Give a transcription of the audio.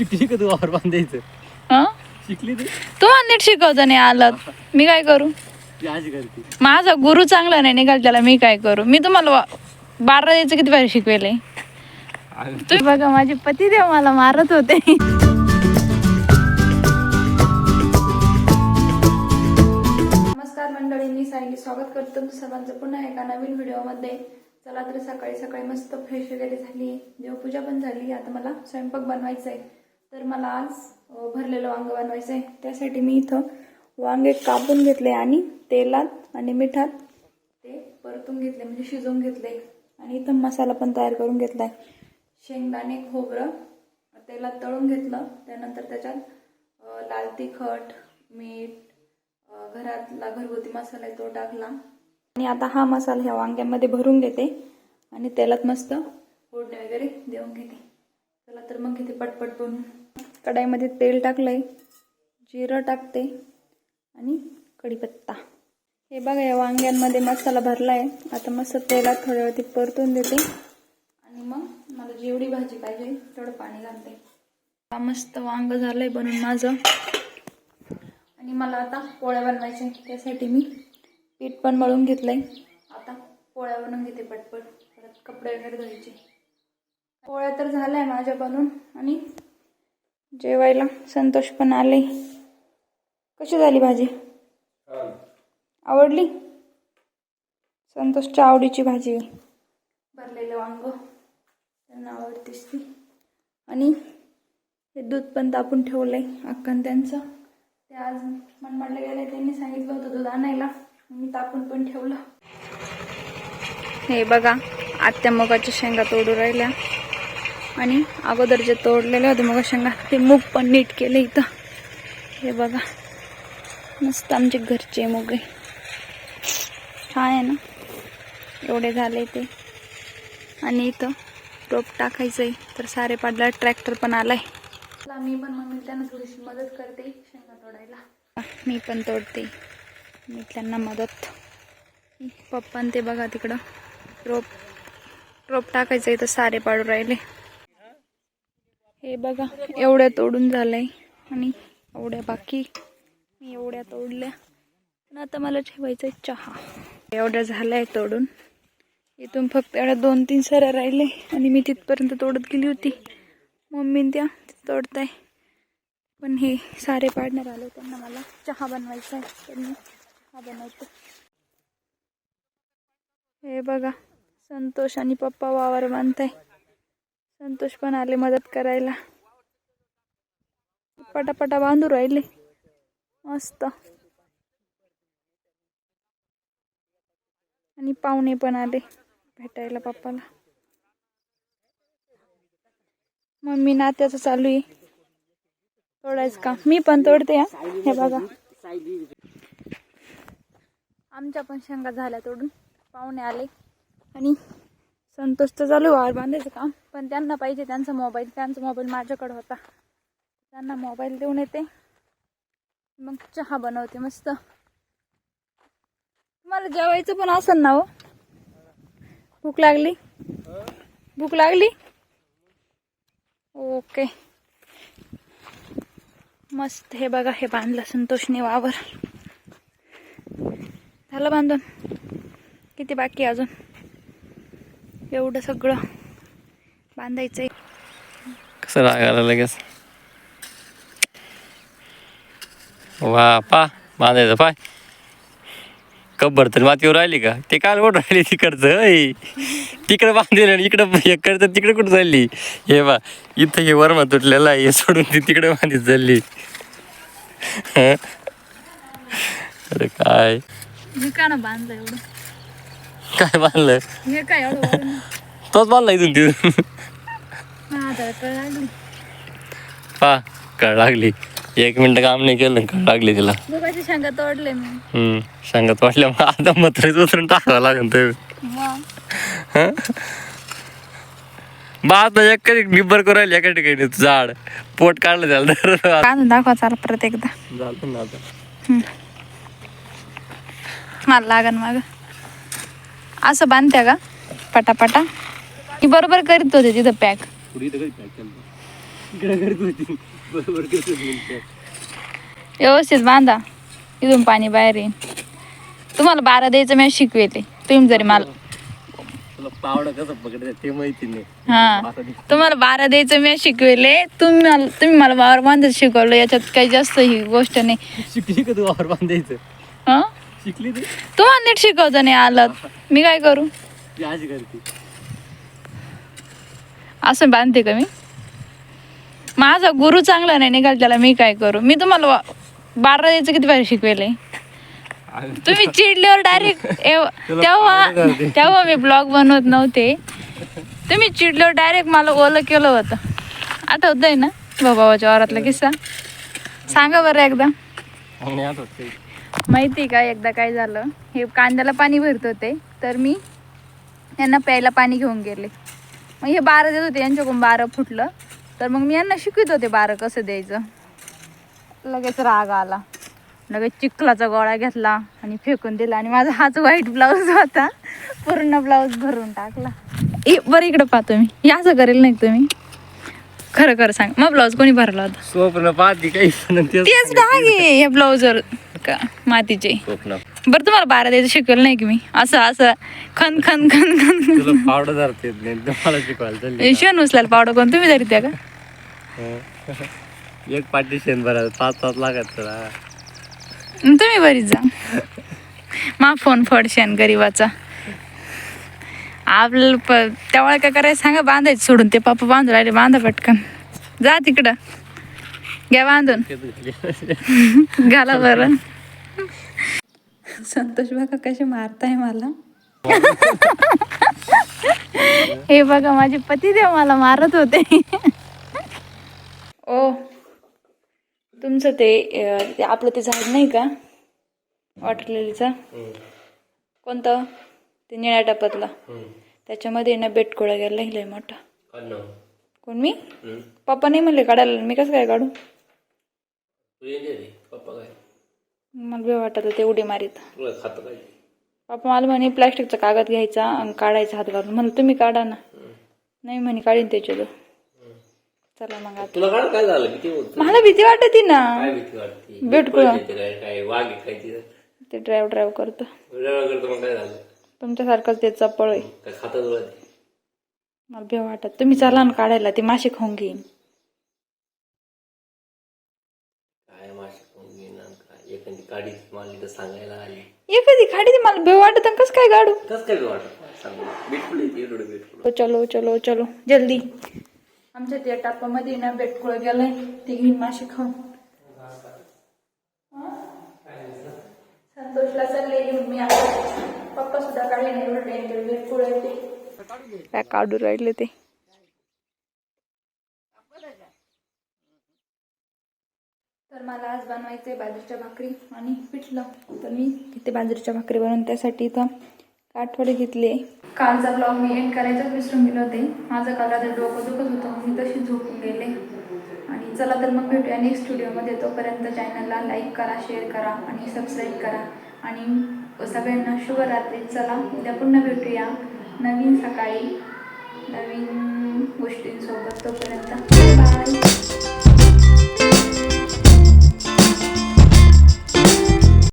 शिकली का तू वावर बांधायचं? हं? शिकली तू? तू नीट शिकवतो नाही आलं मी काय करू? ती अशी करते. माझा गुरु चांगला नाही निघाल त्याला मी काय करू? मी तुम्हाला वा- बारा द्यायचं किती भारी शिकवेले तुम्ही बघा माझे पती देव मला मारत होते. नमस्कार मंडळी मी सायली स्वागत करतो तुमचं सर्वांचं पुन्हा एका नवीन व्हिडिओमध्ये. चला तर सकाळी सकाळी मस्त फ्रेश वगैरे झाली. देवपूजा पण झाली आता मला स्वयंपाक बनवायचा आहे तर मला आज भरलेलं वांग बनवायचं आहे त्यासाठी मी इथं वांगे कापून घेतले आणि तेलात आणि मिठात ते परतून घेतले म्हणजे शिजवून घेतले. आणि इथं मसाला पण तयार करून घेतला आहे शेंगदाणे खोबरं तेलात तळून घेतलं. त्यानंतर त्याच्यात लाल तिखट मीठ घरातला घरगुती मसाला आहे तो टाकला. आणि आता हा मसाला ह्या वांग्यामध्ये भरून घेते आणि तेलात मस्त फोडणी वगैरे देऊन घेते. चला तर मग घेते पटपट बनवून कढाईमध्ये तेल टाकलंय जिरं टाकते आणि कढीपत्ता. हे बघा या वांग्यांमध्ये मसाला भरला आहे आता मस्त तेलात थोड्या परतून देते. आणि मग मला जेवढी भाजी पाहिजे तेवढं पाणी घालते. मस्त वांग झालंय बनून माझं. आणि मला आता पोळ्या बनवायच्या त्यासाठी मी पीठ पण मळून घेतलंय. आता पोळ्या बनवून घेते पटपट. परत कपडे वगैरे धुवायचे. पोळ्या तर झाल्या माझ्या बनून आणि जेवायला. संतोष पण आले. कशी झाली भाजी? आवडली? संतोषच्या आवडीची भाजी. भरलेलं वांग. त्यांना आवडतेच ती. आणि हे दूध पण तापून ठेवलंय अक्कान त्यांचं. ते आज मनमाडला गेले त्यांनी सांगितलं होतं दूध आणायला. मी तापून पण ठेवलं. हे बघा आत्या मुगाच्या शेंगा तोडू राहिल्या. आणि अगोदर जे तोडलेले होते मग शेंगा ते मूग पण नीट केले इथं. हे बघा मस्त आमचे घरचे मुगे. छान आहे ना? एवढे झाले ते. आणि इथं रोप टाकायचं आहे तर सारे पाडला ट्रॅक्टर पण आलाय. मी पण मम्मी त्यांना थोडीशी मदत करते शेंगा तोडायला. मी पण तोडते. मी त्यांना मदत. पप्पा ते बघा तिकडं रोप रोप टाकायचं इथं सारे पाडू राहिले. हे बघा एवढ्या तोडून झालंय आणि एवढ्या बाकी. मी एवढ्या तोडल्या. पण आता मला ठेवायचं आहे चहा. एवढ्या झालाय तोडून. इथून फक्त एवढ्या दोन तीन सऱ्या राहिले आणि मी तिथपर्यंत तोडत गेली होती. मम्मीन त्या तोडताय. पण हे सारे पाडण्यात आले त्यांना मला. चहा बनवायचा आहे. त्यांनी चहा बनवतो. हे बघा संतोष आणि पप्पा वावर बांधताय. संतोष पण आले मदत करायला. पटापटा बांधू राहिले. मस्त. आणि पाहुणे पण आले भेटायला पप्पाला. मम्मी नात्याचं चालू आहे. तोडायचं का मी पण तोडते हे बघा. आमच्या पण शेंगा झाल्या तोडून. पाहुणे आले. आणि संतोष तर चालू वार बांधायचं काम. पण त्यांना पाहिजे त्यांचा मोबाईल त्यांचा मोबाईल माझ्याकडे होता. त्यांना मोबाईल देऊन येते. मग चहा बनवते मस्त. तुम्हाला जेवायचं पण असेल ना हो? भूक लागली? भूक लागली? ओके. मस्त हे बघा हे बांधलं संतोषने वावर. झालं बांधून? किती बाकी अजून? एवढं सगळं बांधायचंय. कसं रागायला लगेच? वा पा बांधायचं पाय. कब्बर तर मातीवर राहिली का? ते काल ओढ राहिली तिकडचं तिकडं बांधलेलं आणि इकडं इकडचं तिकडं कुठं चालली? हे बा इथं हे वर्मा तुटलेला हे सोडून ती तिकडे बांधित चालली. हं? अरे काय? बांधलं एवढं? काय बांधलं हे काय एवढं वरून? तोच बांधला इथून तिथून. माझ्या कळ लागली. पा कळ लागली. एक मिनिट काम नाही केलं कळ लागली तिला. तोडले मी. हम्म सांगत वाटल्या मग आता मत्रच उतरून टाकावं लागेल तर मग बा आता एक निब्बर करू राहिली एका ठिकाणी झाड पोट काढलं त्याला तर. काढून दाखवा चाल परत एकदा. झालं ना आता. मला लागन मग. असं बांधत्या का? पटापटा. मी बरोबर करीत होते तिथं पॅक. व्यवस्थित बांधा. इथून पाणी बाहेर येईल तुम्हाला बारा द्यायचं मी शिकवेले तुम्ही जरी मला तुला पावडं कसं पकडत ते माहिती नाही. हा. तुम्हाला बारा द्यायचं मी शिकवेले. तुम्ही मला तुम्ही मला वावर बांधत शिकवलं. याच्यात काही जास्त ही गोष्ट नाही. शिकली का तू वावर बांधायचं हं? शिकली ती? तुम्हाला नीट शिकवतं नाही आलं. मी काय करू? ती अशी करते. असं बांधते का मी? माझा गुरु चांगला नाही निघाल त्याला मी काय करू? मी तुम्हाला वा- बारा द्यायचं किती भारी शिकवेले? तुम्ही चिडल्यावर डायरेक्ट तेव्हा. तेव्हा मी ब्लॉग बनवत नव्हते. तुम्ही चिडल्यावर डायरेक्ट मला ओलं केलं होतं. आठवतंय ना? बाबाच्या वारातला किस्सा? सांगा बरं एकदा. आणि आता ते माहिती का एकदा काय झालं? हे कांद्याला पाणी भरत होते तर मी यांना प्यायला पाणी घेऊन गेले. मग हे बारं देत होते यांच्याकडून बारं फुटलं. तर मग मी यांना शिकवित होते बारं कसं द्यायचं. लगेच राग आला. लगेच चिखलाचा गोळा घेतला आणि फेकून दिला. आणि माझा हाच व्हाईट ब्लाऊज होता. पूर्ण ब्लाऊज भरून टाकला. ए बरं इकडं पाहतो मी हे असं करेल नाही तुम्ही? खरं खरं सांग. मग ब्लाऊज कोणी भरला होता? स्वप्न पाहती काही तेच आहे या ब्लाऊजवर का? मातीचे. बरं तुम्हाला बारा द्यायचं शिकवलं नाही की मी? असं असं. खन खन खन खन तुला पावडं धरता येत नाही. शिकवायला शेण उचलायला पावडं कोण? तुम्ही तरी त्या का. एक पार्टिशन बरं पाच पाच लागत तुला. मग तुम्ही बरीच जा. मा फोन फड शेण गरीबाचा. आपल्याला तेव्हा काय करायचं सांगा बांधायचं सोडून. ते पप्पा बांधून राहिले बांधा पटकन. जा तिकडं. घ्या बांधून. घाला बरं संतोष बघा कसे मारताय मला. हे बघा माझे पतिदेव मला मारत होते. ओ तुमचं ते आपलं ते झाड नाही का? वॉटर लिलीचा कोणतं? ते निळ्या टपातला. त्याच्यामध्ये ना बेटकोळा गेला लय मोठा. कोण मी? पप्पा नाही म्हणले काढायला मी कसं काय काढू? पप्पा काय? मला बी वाटत होते उडी मारीत. तुला खातं काय? पप्पा मला म्हणे प्लॅस्टिकचा कागद घ्यायचा आणि काढायचा हात घालून. म्हणलं तुम्ही काढा ना. नाही म्हणे काढीन त्याच्यात. चला मग आता. तुला काढ काय झालं? किती होत मला भीती वाटत ना. काय भीती वाटते? बेटकुळा काय काय वाघ आहे काय तिथं ते ड्राईव्ह ड्राईव्ह करतो. वेळा करतो मग काय झालं? तुमच्यासारखंच ते चपळ आहे. काय खातं तुला ते? मला भीव वाटत. तुम्ही चला ना काढायला ते मासे खाऊन घेईन काय माशी खाऊन घेणार काय एखादी गाडी तर सांगायला आली. एखादी खाडी ती मला भीव वाटत आणि कसं काय काढू कस काय वाटत? सांग. बिटकुल येते एवढं बिटकुल हो, चलो चलो चलो. जल्दी. आमच्या त्या टापामध्ये ना बेटकुळ गेलंय. ते घेईन मासे खाऊन. संतोषला चालले घेऊन मी आता. पप्पा सुद्धा काढले नाही एवढं बेटकुळ आहे ते. काय काढू राहिले ते? तर मला आज बनवायचं आहे बाजरीच्या भाकरी आणि पिठलं. तर मी घेते बाजरीच्या भाकरी बनवून. त्यासाठी इथं आठवडे घेतले. कालचा ब्लॉग मी एंड करायचाच विसरून गेले होते. माझं काल आता डोकं दुखत होतं मी तशी झोपून गेले. आणि चला तर मग भेटूया नेक्स्ट स्टुडिओमध्ये तोपर्यंत चॅनलला लाईक करा शेअर करा आणि सबस्क्राईब करा. आणि सगळ्यांना शुभरात्री चला उद्या पुन्हा भेटूया. नवीन सकाळी नवीन गोष्टींसोबत. तोपर्यंत बाय